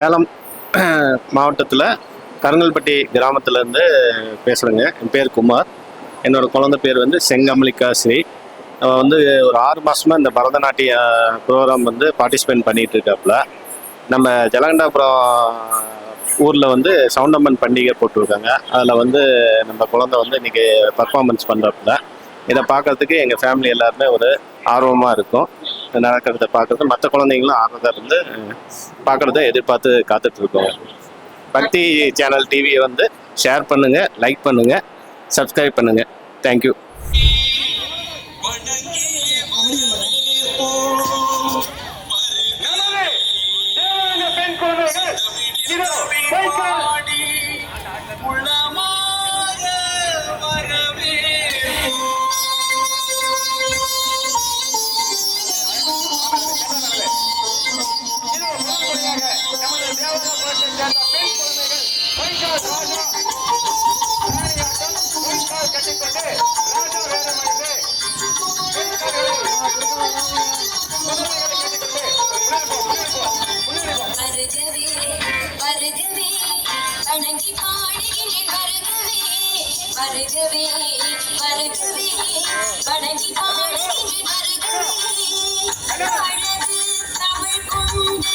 சேலம் மாவட்டத்தில் கருங்கல்பட்டி கிராமத்துலேருந்து பேசுகிறேங்க என் பேர் குமார். என்னோட குழந்தை பேர் வந்து செங்கமலிகா ஸ்ரீ. வந்து ஒரு ஆறு மாதமாக இந்த பரதநாட்டிய ப்ரோக்ராம் வந்து பார்ட்டிசிபேட் பண்ணிகிட்டு இருக்காப்புல. நம்ம ஜலகண்டாபுரம் ஊரில் வந்து சவுண்டம்மன் பண்டிகை போட்டிருக்காங்க. அதில் வந்து நம்ம குழந்தை வந்து இன்னைக்கு பர்ஃபார்மன்ஸ் பண்ணுறாப்புல இதை பார்க்கறதுக்கு எங்கள் ஃபேமிலி எல்லாருமே ஒரு ஆர்வமாக இருக்கும். நடக்கிறத பார்க்கறது மற்ற குழந்தைங்களும் ஆர்வமாக இருந்து பார்க்குறத எதிர்பார்த்து காத்துட்டு இருக்கோம் பக்தி சேனல் டிவியை வந்து ஷேர் பண்ணுங்க லைக் பண்ணுங்க சப்ஸ்கிரைப் பண்ணுங்க. தேங்க்யூ சேர்ந்த பெண் குழந்தைகள் வைக்கால் ராஜா ராணியாட்டம் வைக்கால் கட்டிக்கொண்டு ராஜா வேடமணிந்து பெண்களை கட்டிக்கொண்டு வருகவே வருகவே வணங்கி பாடுகிறேன் வருகவே வருகவே வருகவே வணங்கி பாடுகிறேன் வருகவே அழகு தமிழ் கொண்டு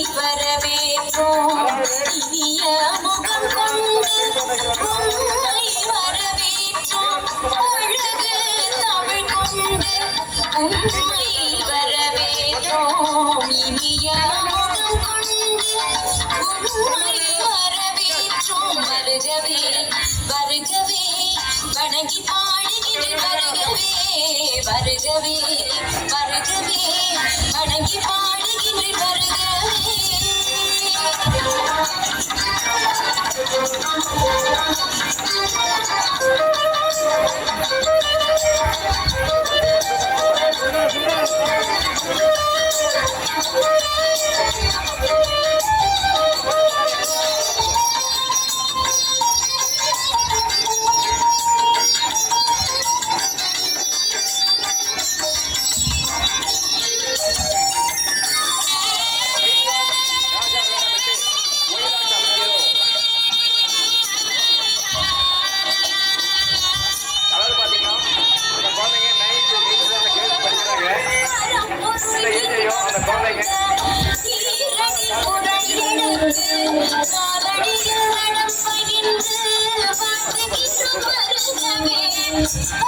உண்மை இனிய முகம் கொண்டு உண்மை வரவேற்றோம். அழகு தமிழ் கொண்டு உண்மை வரவேற்றோம். இனிய முகம் கொண்டு உண்மை வரவேற்றோம். வருகவே வருகவே வணங்கி பாடுகிறேன் வருகவே வருகவே வர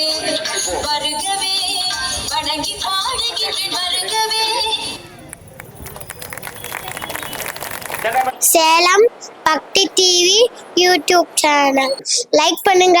வருகவே வருகவே வணங்கி பாடுகின்றேன் வருகவே. Salem Bhakti TV YouTube channel. Like பண்ணுங்க.